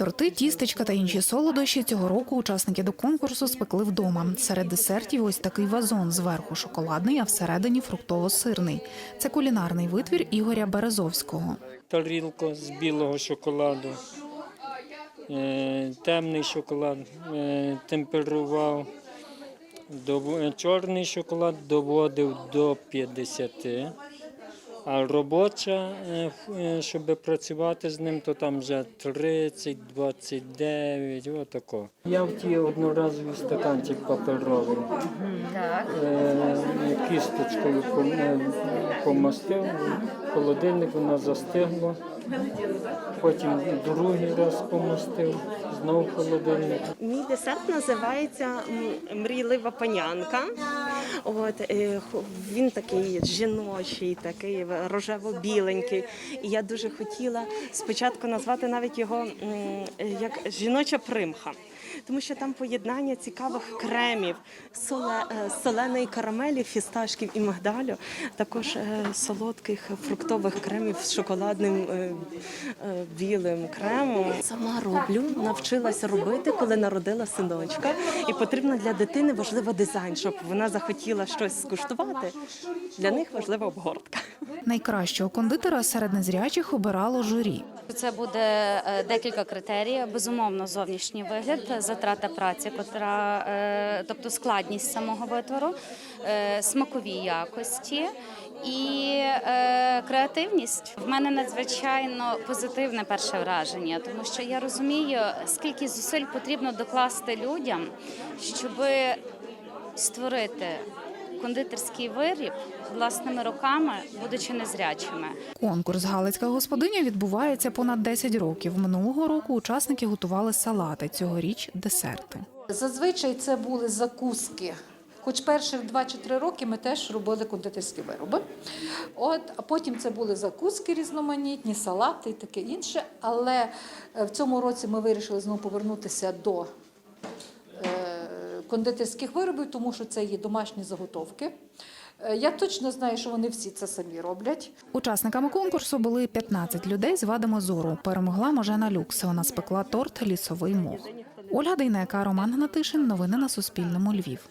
Торти, тістечка та інші солодощі цього року учасники до конкурсу спекли вдома. Серед десертів ось такий вазон зверху шоколадний, а всередині фруктово-сирний. Це кулінарний витвір Ігоря Березовського. тарілку з білого шоколаду. Е, Темний шоколад е, темперував, е, чорний шоколад доводив до 50, а робоча, е, е, щоб працювати з ним, то там вже 30, 29, отако. Я в ті одноразовий стаканчик паперовий. Е, Кісточкою е, помастив, холодильник воно застигло. Потім другий раз помастив, знов холодильник. Мій десерт називається Мрійлива панянка. От, е, він такий жіночий, такий рожево-біленький. І я дуже хотіла спочатку назвати навіть його як жіноча примха. Тому що там поєднання цікавих кремів, соле, е, соленої карамелі, фісташків і мигдалю, також е, солодких фруктових кремів з шоколадним білим кремом. Сама роблю, навчилася робити, коли народила синочка. І потрібно для дитини важливо дизайн, щоб вона захотіла щось скуштувати. Для них важлива обгортка. Найкращого кондитера серед незрячих обирало журі. Це буде е, декілька критеріїв. Безумовно, зовнішній вигляд, затрата праці, котра, е, тобто складність самого витвору, е, смакові якості. І креативність в мене надзвичайно позитивне перше враження, тому що я розумію, скільки зусиль потрібно докласти людям, щоб створити кондитерський виріб власними руками, будучи незрячими. Конкурс Галицька господиня відбувається понад 10 років. Минулого року учасники готували салати, цьогоріч десерти. Зазвичай це були закуски. Хоч перших 2 чи 3 роки ми теж робили кондитерські вироби. От, а потім це були закуски різноманітні, салати і таке інше. Але е, в цьому році ми вирішили знову повернутися до кондитерських виробів, тому що це є домашні заготовки. Е, Я точно знаю, що вони всі це самі роблять. Учасниками конкурсу були 15 людей з вадами зору. Перемогла Можена Люкс. Вона спекла торт лісовий мох. Ольга Дейнека, Роман Гнатишин. Новини на Суспільному. Львів.